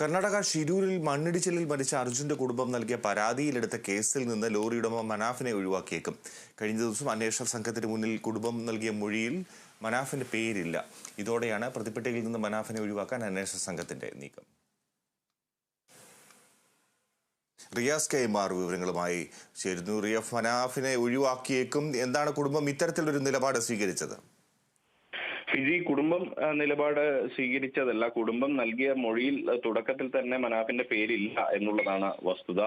കർണാടക ഷിരൂരിൽ മണ്ണിടിച്ചിലിൽ മരിച്ച അർജുന്റെ കുടുംബം നൽകിയ പരാതിയിലെടുത്ത കേസിൽ നിന്ന് ലോറി ഉടമ മനാഫിനെ ഒഴിവാക്കിയേക്കും. കഴിഞ്ഞ ദിവസം അന്വേഷണ സംഘത്തിന് മുന്നിൽ കുടുംബം നൽകിയ മൊഴിയിൽ മനാഫിന്റെ പേരില്ല. ഇതോടെയാണ് പ്രതിപ്പട്ടികയിൽ നിന്ന് മനാഫിനെ ഒഴിവാക്കാൻ അന്വേഷണ സംഘത്തിന്റെ നീക്കം. റിയാസ് കെ വിവരങ്ങളുമായി ചേരുന്നു. റിയഫ് മനാഫിനെ ഒഴിവാക്കിയേക്കും. എന്താണ് കുടുംബം ഇത്തരത്തിലൊരു നിലപാട് സ്വീകരിച്ചത്? ഫിജി കുടുംബം നിലപാട് സ്വീകരിച്ചതല്ല. കുടുംബം നൽകിയ മൊഴിയിൽ തുടക്കത്തിൽ തന്നെ മനാഫിന്റെ പേരില്ല എന്നുള്ളതാണ് വസ്തുത.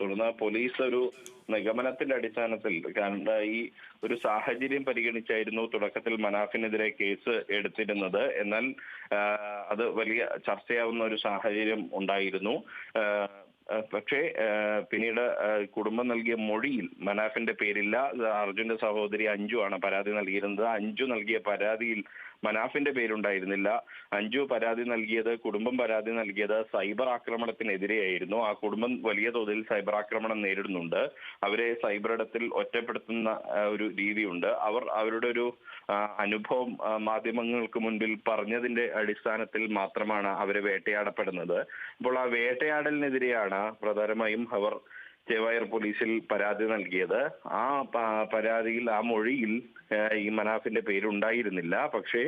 തുടർന്ന് പോലീസ് ഒരു നിഗമനത്തിന്റെ അടിസ്ഥാനത്തിൽ ഈ ഒരു സാഹചര്യം പരിഗണിച്ചായിരുന്നു തുടക്കത്തിൽ മനാഫിനെതിരെ കേസ് എടുത്തിരുന്നത്. എന്നാൽ അത് വലിയ ചർച്ചയാവുന്ന ഒരു സാഹചര്യം ഉണ്ടായിരുന്നു. പക്ഷേ പിന്നീട് കുടുംബം നൽകിയ മൊഴിയിൽ മനാഫിന്റെ പേരില്ല അർജുന്റെ സഹോദരി അഞ്ജു ആണ് പരാതി നൽകിയിരുന്നത്. അഞ്ജു നൽകിയ പരാതിയിൽ മനാഫിന്റെ പേരുണ്ടായിരുന്നില്ല. അഞ്ജു പരാതി നൽകിയത് കുടുംബം പരാതി നൽകിയത് സൈബർ ആക്രമണത്തിനെതിരെയായിരുന്നു. ആ കുടുംബം വലിയ തോതിൽ സൈബർ ആക്രമണം നേരിടുന്നുണ്ട്. അവരെ സൈബർ ഇടത്തിൽ ഒറ്റപ്പെടുത്തുന്ന ഒരു രീതിയുണ്ട്. അവർ അവരുടെ ഒരു അനുഭവം മാധ്യമങ്ങൾക്ക് മുൻപിൽ പറഞ്ഞതിന്റെ അടിസ്ഥാനത്തിൽ മാത്രമാണ് അവരെ വേട്ടയാടപ്പെടുന്നത്. അപ്പോൾ ആ വേട്ടയാടലിനെതിരെയാണ് പ്രധാനമായും അവർ ചേവായർ പോലീസിൽ പരാതി നൽകിയത്. ആ പരാതിയിൽ ആ മൊഴിയിൽ ഈ മനാഫിന്റെ പേരുണ്ടായിരുന്നില്ല. പക്ഷേ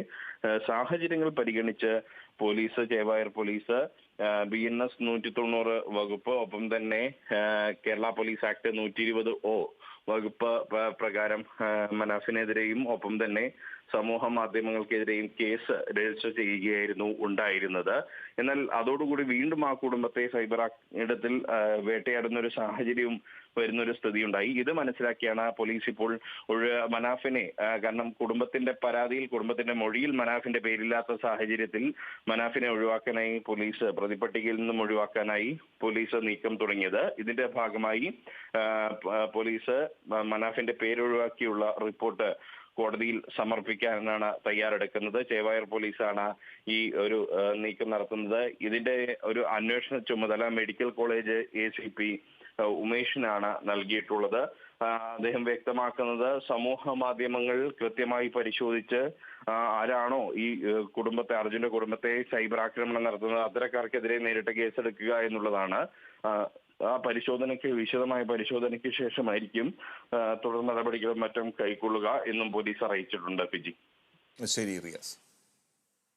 സാഹചര്യങ്ങൾ പരിഗണിച്ച് police Chevayur police B N S നൂറ്റി തൊണ്ണൂറ് വകുപ്പ് ഒപ്പം തന്നെ കേരള പോലീസ് ആക്ട് നൂറ്റി ഇരുപത് ഒ വകുപ്പ് പ്രകാരം മനാഫിനെതിരെയും ഒപ്പം തന്നെ സമൂഹ മാധ്യമങ്ങൾക്കെതിരെയും കേസ് രജിസ്റ്റർ ചെയ്യുകയായിരുന്നു ഉണ്ടായിരുന്നത്. എന്നാൽ അതോടുകൂടി വീണ്ടും ആ കുടുംബത്തെ സൈബർ ഇടത്തിൽ വേട്ടയാടുന്ന ഒരു സാഹചര്യവും വരുന്ന ഒരു സ്ഥിതി ഉണ്ടായി ഇത് മനസ്സിലാക്കിയാണ് പോലീസ് ഇപ്പോൾ മനാഫിനെ കാരണം കുടുംബത്തിന്റെ പരാതിയിൽ കുടുംബത്തിന്റെ മൊഴിയിൽ മനാഫിന്റെ പേരില്ലാത്ത സാഹചര്യത്തിൽ മനാഫിനെ ഒഴിവാക്കാനായി പോലീസ് പ്രതിപട്ടികയിൽ നിന്നും ഒഴിവാക്കാനായി പോലീസ് നീക്കം തുടങ്ങിയത്. ഇതിന്റെ ഭാഗമായി പോലീസ് മനാഫിന്റെ പേരൊഴിവാക്കിയുള്ള റിപ്പോർട്ട് കോടതിയിൽ സമർപ്പിക്കാനാണ് തയ്യാറെടുക്കുന്നത്. ചേവായർ പോലീസാണ് ഈ ഒരു നീക്കം നടത്തുന്നത്. ഇതിന്റെ ഒരു അന്വേഷണ ചുമതല medical college A C P ഉമേഷിനാണ് നൽകിയിട്ടുള്ളത്. അദ്ദേഹം വ്യക്തമാക്കുന്നത് സമൂഹ മാധ്യമങ്ങൾ കൃത്യമായി പരിശോധിച്ച് ആരാണോ ഈ കുടുംബത്തെ അർജുന്റെ കുടുംബത്തെ സൈബർ ആക്രമണം നടത്തുന്നത് അത്തരക്കാർക്കെതിരെ നേരിട്ട് കേസെടുക്കുക എന്നുള്ളതാണ്. ആ, പരിശോധനയ്ക്ക് വിശദമായ പരിശോധനയ്ക്ക് ശേഷമായിരിക്കും തുടർ നടപടികളും മറ്റും കൈക്കൊള്ളുക എന്നും പോലീസ് അറിയിച്ചിട്ടുണ്ട് പിജി ശരി റിയാസ്.